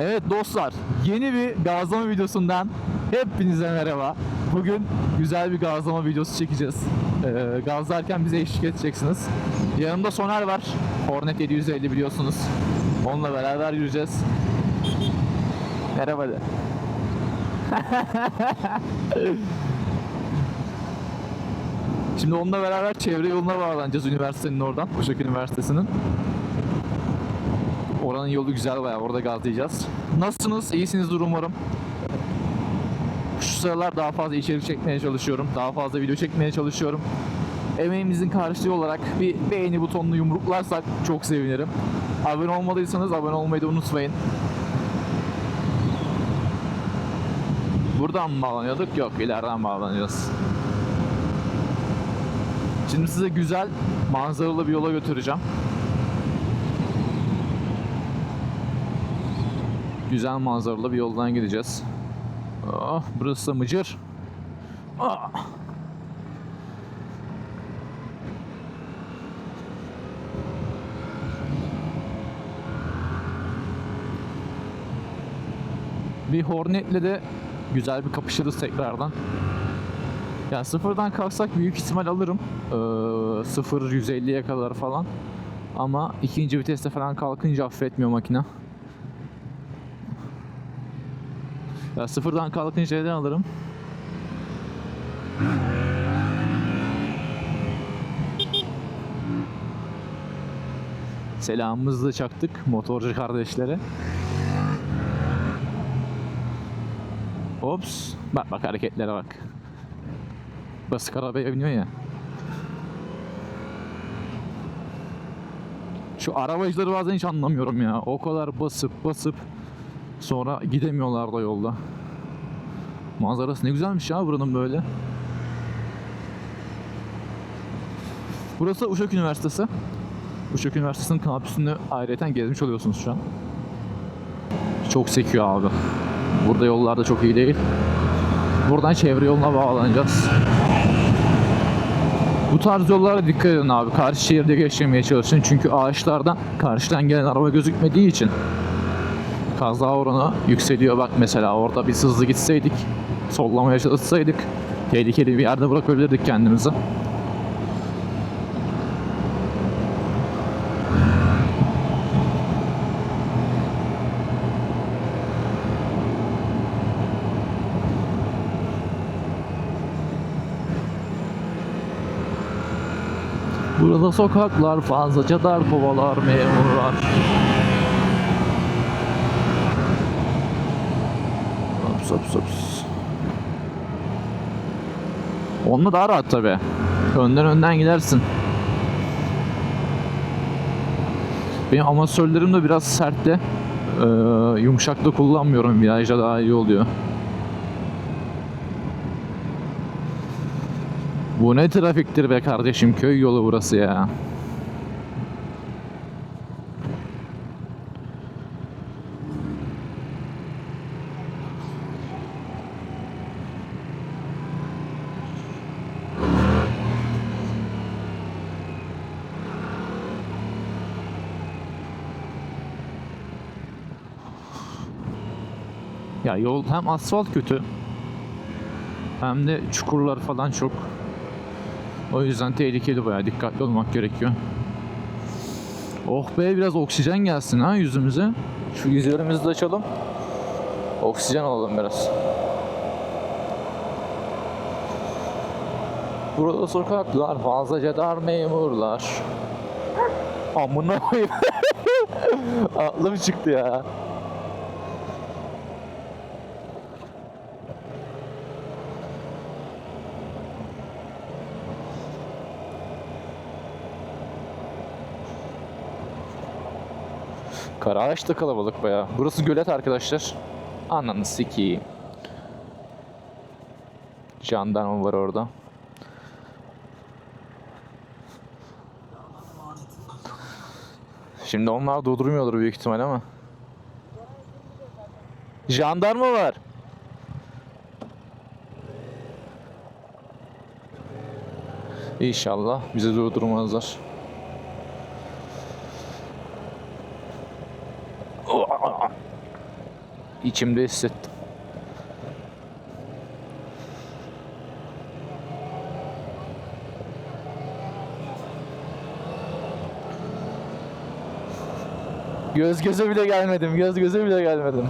Evet dostlar, yeni bir gazlama videosundan hepinize merhaba. Bugün güzel bir gazlama videosu çekeceğiz. Ee, gazlarken bize eşlik edeceksiniz. Yanımda Soner var. Hornet 750 biliyorsunuz. Onunla beraber yürüyeceğiz. Merhaba de. Şimdi onunla beraber çevre yoluna bağlanacağız üniversitenin oradan. Uşak Üniversitesi'nin. Oranın yolu güzel bayağı. Orada gazlayacağız. Nasılsınız? İyisinizdir umarım. Şu sıralar daha fazla içerik çekmeye çalışıyorum. Daha fazla video çekmeye çalışıyorum. Emeğimizin karşılığı olarak bir beğeni butonunu yumruklarsak çok sevinirim. Abone olmadıysanız abone olmayı da unutmayın. Buradan mı bağlanıyorduk? Yok ileriden bağlanacağız. Şimdi size güzel manzaralı bir yola götüreceğim. Güzel manzaralı bir yoldan gideceğiz. Ah, burası da Mıcır. Ah. Bir Hornet'le de güzel bir kapışırız tekrardan. Ya sıfırdan kalksak büyük ihtimal alırım. Ee, 0 150'ye kadar falan. Ama ikinci viteste falan kalkınca affetmiyor makine. Ya sıfırdan kalkınca neden alırım? Selamımızı çaktık motorcu kardeşlere. Ops. Bak bak hareketlere bak. Basık arabaya biniyor ya. Şu arabacıları bazen hiç anlamıyorum ya. O kadar basıp basıp sonra gidemiyorlar da yolda. Manzarası ne güzelmiş ya buranın böyle. Burası Uşak Üniversitesi. Uşak Üniversitesi'nin kampüsünü ayrıca gezmiş oluyorsunuz şu an. Çok sekiyor abi. Burada yollar da çok iyi değil. Buradan çevre yoluna bağlanacağız. Bu tarz yollara dikkat edin abi. Karşı şehirde geçmemeye çalışın. Çünkü ağaçlardan karşıdan gelen araba gözükmediği için kaza oranı yükseliyor. Bak mesela orada biz hızlı gitseydik, sollamaya çalışsaydık tehlikeli bir yerde bırakabilirdik kendimizi. Burada sokaklar fazlaca dar kovalar memurlar. Hops hops. Onunla daha rahat tabi. Önden önden gidersin. Benim amatörlerim de biraz sertte. Ee, yumuşak da kullanmıyorum. Virajda daha iyi oluyor. Bu ne trafiktir be kardeşim köy yolu burası ya. Yol hem asfalt kötü hem de çukurlar falan çok. O yüzden tehlikeli bayağı dikkatli olmak gerekiyor. Oh be biraz oksijen gelsin ha yüzümüze. Şu yüzlerimizi de açalım. Oksijen alalım biraz. Burada sokaklar fazlaca dar memurlar. Amına koyayım. Aklım çıktı ya. Karaağaç da kalabalık baya. Burası gölet arkadaşlar. Ananı sikeyim. Jandarma var orada. Şimdi onlar durdurmuyordur büyük ihtimal ama. Jandarma var. İnşallah bizi durdurmazlar. İçimde hissettim. Göz göze bile gelmedim. Göz göze bile gelmedim.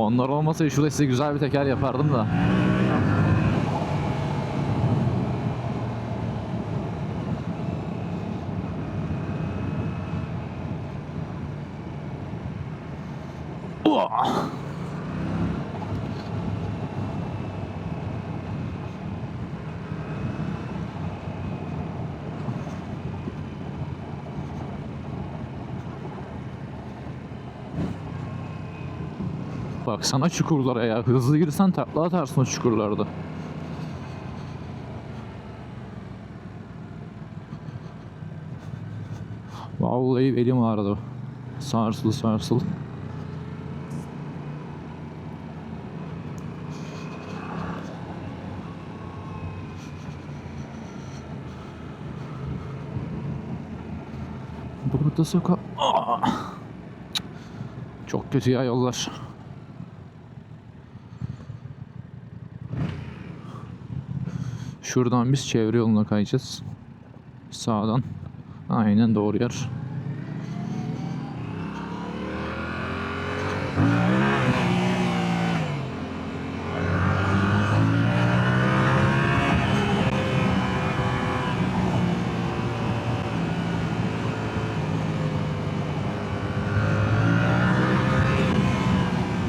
Onlar olmasa şurada size güzel bir teker yapardım da. Baksana çukurlara ya. Hızlı girsen takla atarsın o çukurlarda. Vallahi elim ağrıdı. Sarsıl sarsıl. Burada sokak... Çok kötü ya yollar. Şuradan biz çevre yoluna kayacağız. Sağdan. Aynen doğru yer.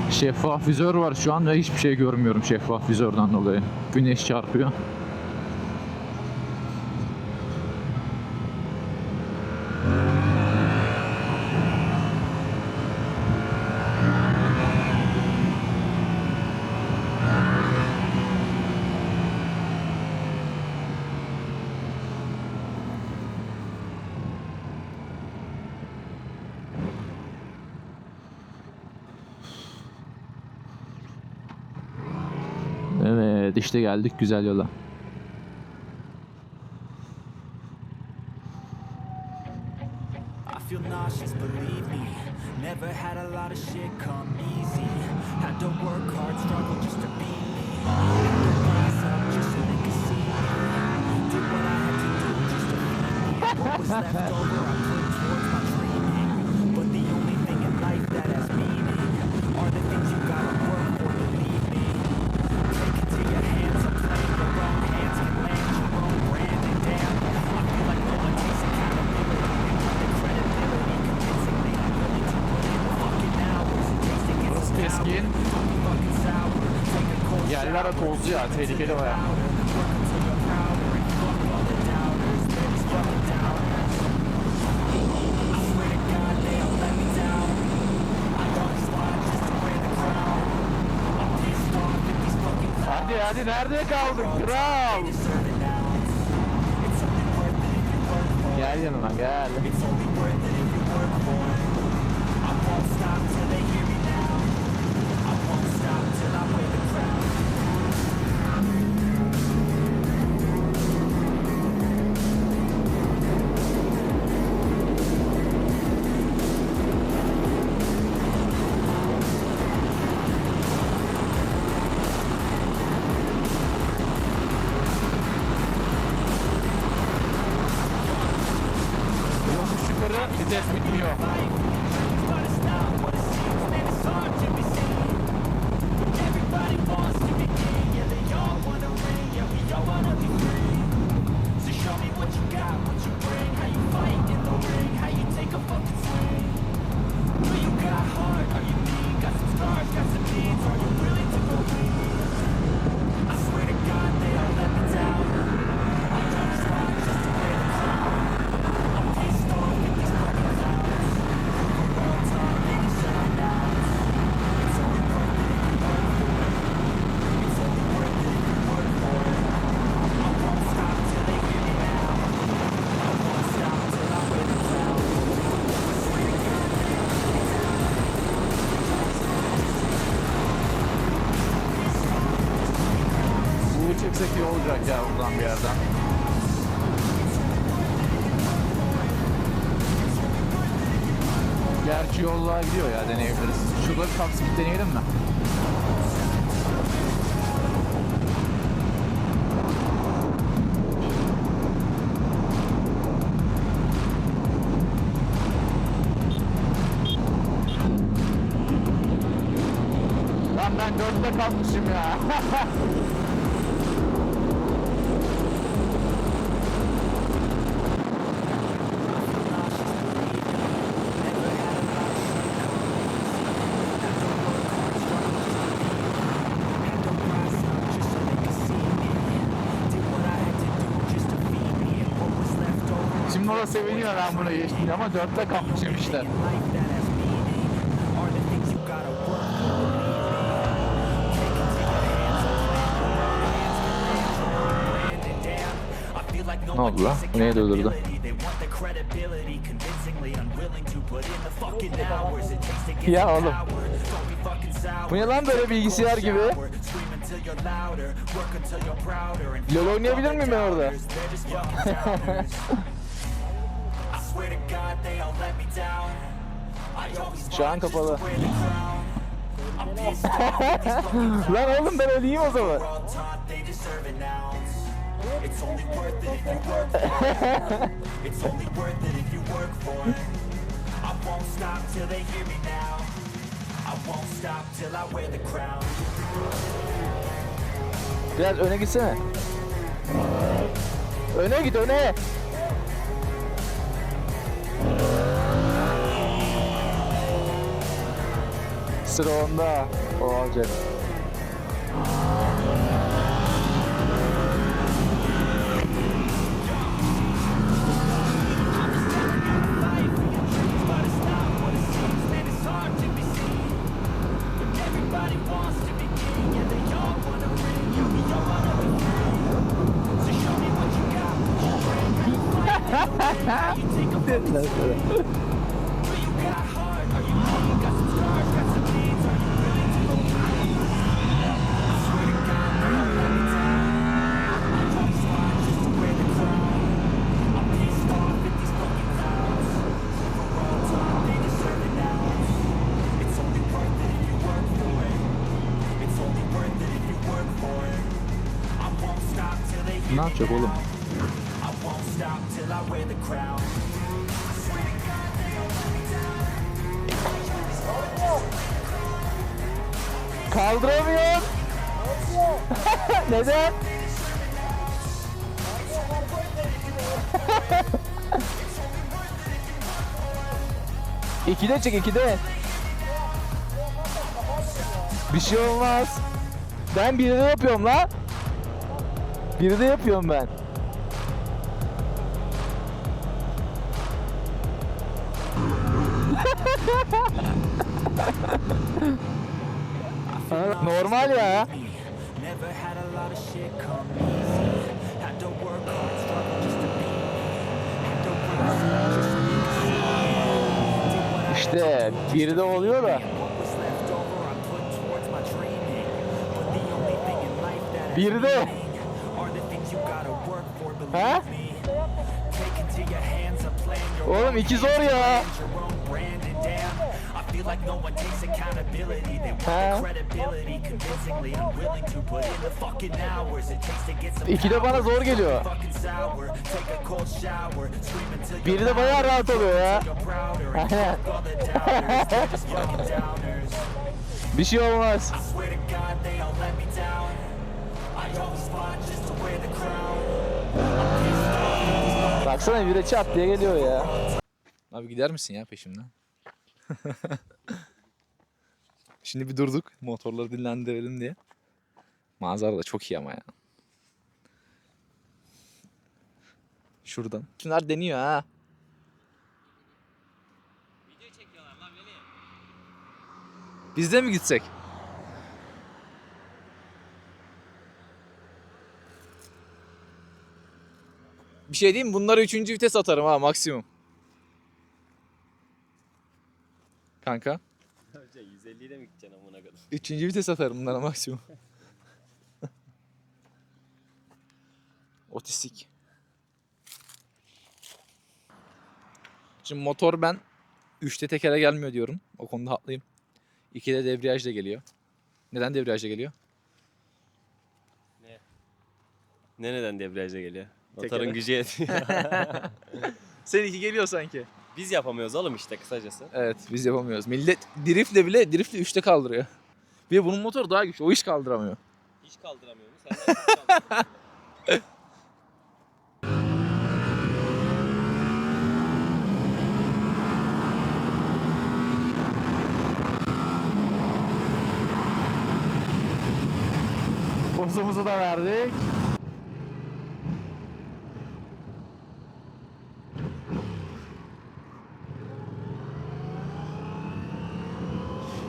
Şeffaf vizör var şu an ve hiçbir şey görmüyorum şeffaf vizörden dolayı. Güneş çarpıyor. Evet işte geldik güzel yola. Tozlu ya tehlikeli baya. Hadi hadi nerede kaldın kral? Gel yanıma gel. Olacak ya buradan bir yerden. Gerçi yollar gidiyor ya deneyebiliriz. Şurada bir top speed deneyelim mi? Lan ben dörtte kalmışım ya. Orada seviniyor ben bunu geçtim ama dörtte kalmışım işte. Ne oldu? Bu neye durdurdu? Ya oğlum. Bu ne lan böyle bilgisayar gibi? LoL oynayabilir miyim ben orada? Şu an kapalı. Lan oğlum ben öleyim o zaman. It's. Biraz öne gitsene. Öne git öne. Sıra onda. O alacak. Me down. Kaldıramıyor. Neden? ikide çek ikide. Bir şey olmaz. Ben birde yapıyorum lan. Birde yapıyorum ben. Normal ya. İşte birde oluyor da. What was your Oğlum iki zor ya. feel like no one takes accountability. They want Ha? the credibility, convincingly unwilling to put in the fucking hours it takes to get some İkide bana zor geliyor. Biri de bayağı rahat oluyor ya. louder, you're prouder, Baksana bir de çat diye geliyor ya. Abi gider misin ya peşimden? Şimdi bir durduk motorları dinlendirelim diye. Manzara da çok iyi ama ya. Şuradan. Şunlar deniyor ha. Biz de mi gitsek? Şey diyeyim? Bunları üçüncü vites atarım ha maksimum. Kanka. Hocam 150 ile mi gideceksin amına kadar? Üçüncü vites atarım bunlara maksimum. Otistik. Şimdi motor ben 3'te tekere gelmiyor diyorum. O konuda haklıyım. 2'de debriyajla geliyor. Neden debriyajla geliyor? Ne neden debriyaja geliyor? Motorun gücü yetiyor. Seninki geliyor sanki. Biz yapamıyoruz oğlum işte kısacası. Evet biz yapamıyoruz. Millet driftle bile driftle 3'te kaldırıyor. Bir de bunun motoru daha güçlü. O hiç kaldıramıyor. Hiç kaldıramıyor mu? Sen de hiç kaldıramıyorsun. Pozumuzu da verdik.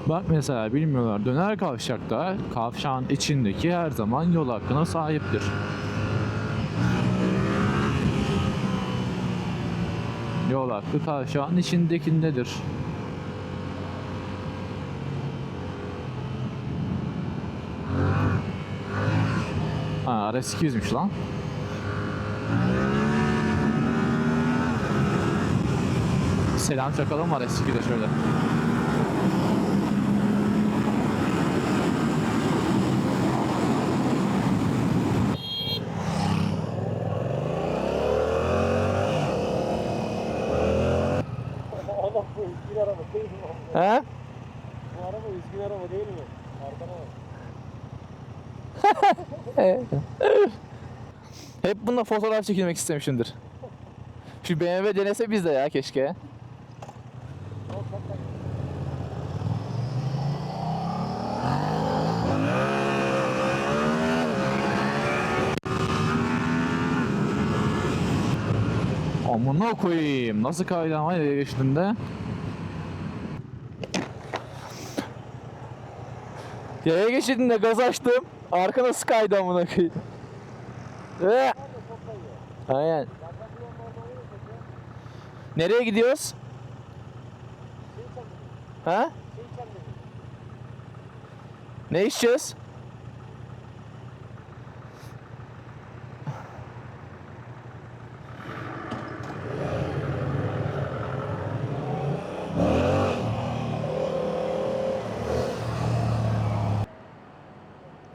Bak mesela bilmiyorlar döner kavşakta kavşağın içindeki her zaman yol hakkına sahiptir. Yol hakkı kavşağın içindekindedir. Ha RS200'müş lan. Selam çakalım var RS2'de şöyle. He? Bu araba üzgün araba değil mi? Arkana bak. Hep bununla fotoğraf çekilmek istemişimdir. Şu BMW denese biz de ya keşke. Amına koyayım. Nasıl kaydı ama geçtiğinde? Yaya geçtiğinde gaz açtım. Arka nasıl kaydı amına koyayım? Aynen. Nereye gidiyoruz? Ha? Ne içeceğiz?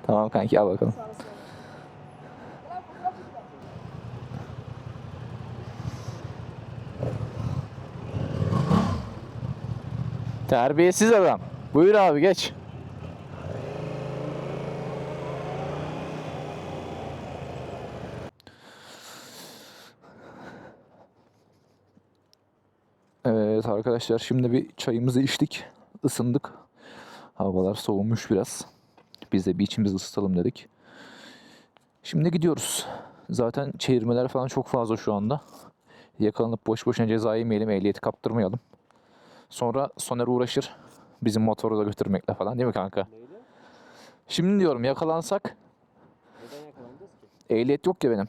Tamam kanki al bakalım. Terbiyesiz adam. Buyur abi geç. Evet arkadaşlar şimdi bir çayımızı içtik. ısındık. Havalar soğumuş biraz. Biz de bir içimizi ısıtalım dedik. Şimdi gidiyoruz. Zaten çevirmeler falan çok fazla şu anda. Yakalanıp boş boşuna ceza yemeyelim, ehliyeti kaptırmayalım. Sonra Soner uğraşır. Bizim motoru da götürmekle falan değil mi kanka? Neyle? Şimdi diyorum yakalansak Neden yakalandınız ki? ehliyet yok ya benim.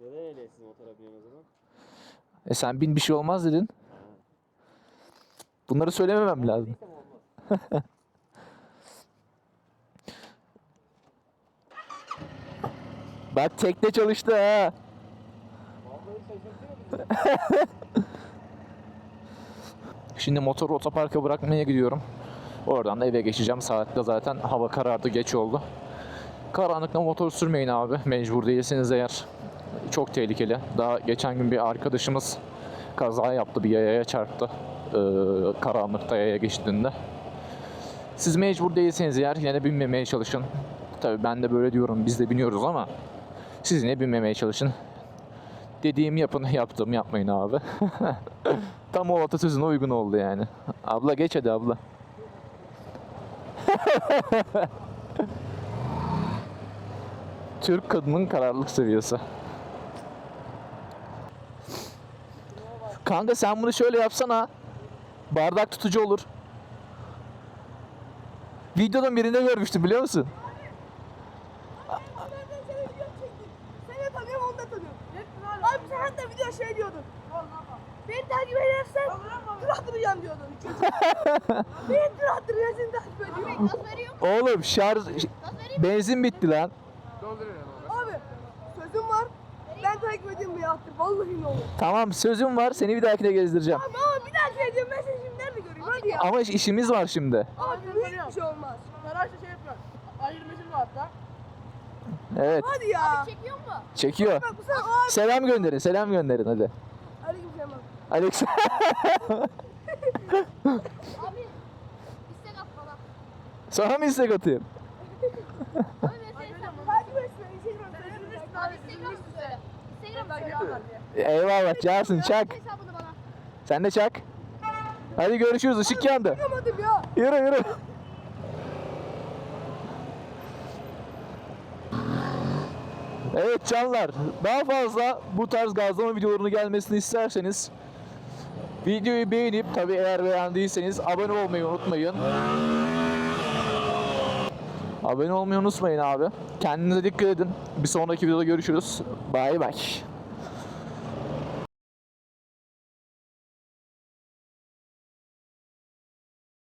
Neden ehliyetsiz motora biniyorsun o zaman? E sen bin bir şey olmaz dedin. Bunları söylememem lazım. Tamam olmaz. Bak tekne çalıştı ha. Şimdi motoru otoparka bırakmaya gidiyorum. Oradan da eve geçeceğim. Saatte zaten hava karardı geç oldu. Karanlıkta motor sürmeyin abi. Mecbur değilseniz eğer. Çok tehlikeli. Daha geçen gün bir arkadaşımız kaza yaptı. Bir yayaya çarptı. Ee, karanlıkta yaya geçtiğinde. Siz mecbur değilseniz eğer yine de binmemeye çalışın. Tabii ben de böyle diyorum. Biz de biniyoruz ama siz yine binmemeye çalışın. Dediğimi yapın, yaptım yapmayın abi. Tam o atasözüne uygun oldu yani. Abla geç hadi abla. Türk kadının kararlılık seviyesi. Kanka sen bunu şöyle yapsana. Bardak tutucu olur. Videonun birinde görmüştüm biliyor musun? Seni de tanıyorum, onu da tanıyorum. Abi de video şey diyordun. Beni takip edersen tur attıracağım diyordun. Beni tur attıracağım seni takip ediyorum. Veriyor? Oğlum şarj benzin bitti lan. Abi sözüm var. ben takip edeyim bir attır. Vallahi ne olur. Tamam sözüm var seni bir dahakine gezdireceğim. Ama, ama bir daha diyorum ben seni şimdi nerede göreyim hadi ya. Ama iş- işimiz var şimdi. Abi hiçbir şey olmaz. Araçta şey yapıyor. Ayırmışım var hatta. Evet Hadi ya. Çekiyor mu? çekiyor. Bak bu sefer abi. Selam gönderin selam gönderin hadi. Aleyküm selam. Alex. Abi istek at bana. Sana mı istek atayım? Abi mesaj at. Takip etsin. Instagram. Abi Instagram mı söyle? Instagram mı söyle? Eyvallah Cansın çak. Hesabını bana. Sen de çak. Hadi görüşürüz ışık yandı. Yapamadım ya. Yürü yürü. Evet canlar daha fazla bu tarz gazlama videolarını gelmesini isterseniz videoyu beğenip tabi eğer beğendiyseniz abone olmayı unutmayın. Abone olmayı unutmayın abi. Kendinize dikkat edin. Bir sonraki videoda görüşürüz. Bay bay.